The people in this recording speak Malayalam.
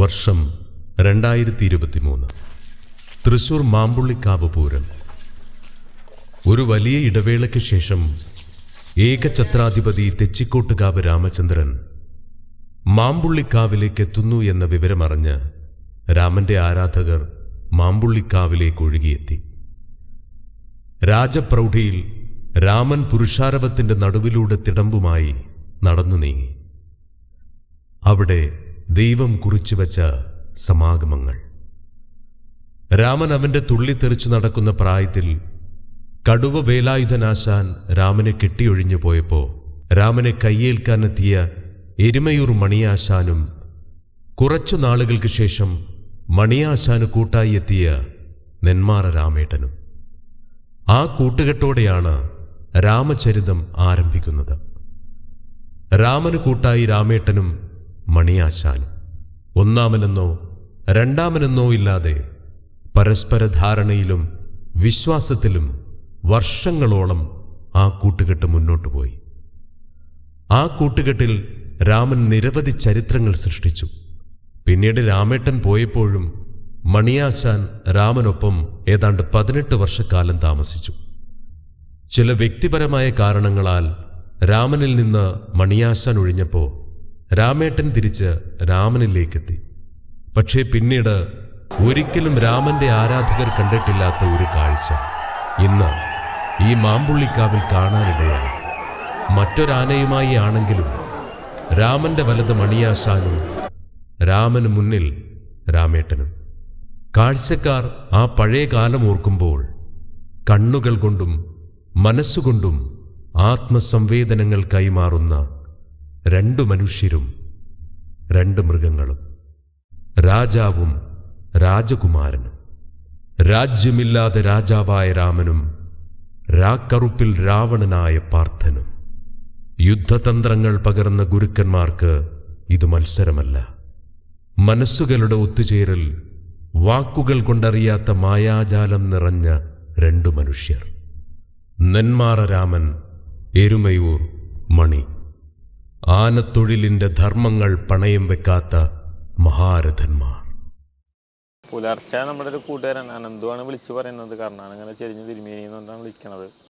വർഷം രണ്ടായിരത്തി ഇരുപത്തി മൂന്ന് തൃശൂർ മാമ്പുള്ളിക്കാവ് പൂരം. ഒരു വലിയ ഇടവേളയ്ക്ക് ശേഷം ഏകഛത്രാധിപതി തെച്ചിക്കോട്ടുകാവ് രാമചന്ദ്രൻ മാമ്പുള്ളിക്കാവിലേക്ക് എത്തുന്നു എന്ന വിവരമറിഞ്ഞ് രാമന്റെ ആരാധകർ മാമ്പുള്ളിക്കാവിലേക്ക് ഒഴുകിയെത്തി. രാജപ്രൗഢിയിൽ രാമൻ പുരുഷാരവത്തിന്റെ നടുവിലൂടെ തിടമ്പുമായി നടന്നു നീങ്ങി അവിടെ ദൈവം കുറിച്ചുവച്ച സമാഗമങ്ങൾ. രാമൻ അവന്റെ തുള്ളിത്തെറിച്ചു നടക്കുന്ന പ്രായത്തിൽ കടുവ വേലായുധനാശാൻ രാമനെ കെട്ടിയൊഴിഞ്ഞു പോയപ്പോൾ രാമനെ കയ്യേൽക്കാനെത്തിയ എരുമയൂർ മണിയാശാനും കുറച്ചു നാളുകൾക്ക് ശേഷം മണിയാശാന് കൂട്ടായി എത്തിയ നെന്മാറ രാമേട്ടനും. ആ കൂട്ടുകെട്ടോടെയാണ് രാമചരിതം ആരംഭിക്കുന്നത്. രാമന് കൂട്ടായി രാമേട്ടനും മണിയാശാനും ഒന്നാമനെന്നോ രണ്ടാമനെന്നോ ഇല്ലാതെ പരസ്പര ധാരണയിലും വിശ്വാസത്തിലും വർഷങ്ങളോളം ആ കൂട്ടുകെട്ട് മുന്നോട്ടു പോയി. ആ കൂട്ടുകെട്ടിൽ രാമൻ നിരവധി ചരിത്രങ്ങൾ സൃഷ്ടിച്ചു. പിന്നീട് രാമേട്ടൻ പോയപ്പോഴും മണിയാശാൻ രാമനൊപ്പം ഏതാണ്ട് പതിനെട്ട് വർഷക്കാലം താമസിച്ചു. ചില വ്യക്തിപരമായ കാരണങ്ങളാൽ രാമനിൽ നിന്ന് മണിയാശാൻ ഒഴിഞ്ഞപ്പോ രാമേട്ടൻ തിരിച്ച് രാമനിലേക്കെത്തി. പക്ഷേ പിന്നീട് ഒരിക്കലും രാമന്റെ ആരാധകർ കണ്ടിട്ടില്ലാത്ത ഒരു കാഴ്ച ഇന്ന് ഈ മാമ്പുള്ളിക്കാവിൽ കാണാനിടയാണ് മറ്റൊരാനയുമായി ആണെങ്കിലും രാമന്റെ വലത് മണിയാശാനും രാമന് മുന്നിൽ രാമേട്ടനും. കാഴ്ചക്കാർ ആ പഴയ കാലം ഓർക്കുമ്പോൾ കണ്ണുകൾ കൊണ്ടും മനസ്സുകൊണ്ടും ആത്മസംവേദനങ്ങൾ കൈമാറുന്ന രണ്ടു മനുഷ്യരും രണ്ട് മൃഗങ്ങളും. രാജാവും രാജകുമാരനും. രാജ്യമില്ലാതെ രാജാവായ രാമനും രാക്കറുപ്പിൽ രാവണനായ പാർത്ഥനും. യുദ്ധതന്ത്രങ്ങൾ പകർന്ന ഗുരുക്കന്മാർക്ക് ഇത് മത്സരമല്ല. മനസ്സുകളുടെ ഒത്തുചേരൽ വാക്കുകൾ കൊണ്ടറിയാത്ത മായാജാലം നിറഞ്ഞ രണ്ടു മനുഷ്യർ. നെന്മാറ രാമൻ എരുമയൂർ മണി. ആനത്തൊഴിലിന്റെ ധർമ്മങ്ങൾ പണയം വെക്കാത്ത മഹാരഥന്മാർ. പുലർച്ചെ നമ്മുടെ ഒരു കൂട്ടുകാരൻ അനന്തുവാണ് വിളിച്ചു പറയുന്നത്? കാരണം അങ്ങനെ ചെരിഞ്ഞ് തിരുമേനി എന്ന് പറഞ്ഞാണ് വിളിക്കണത്.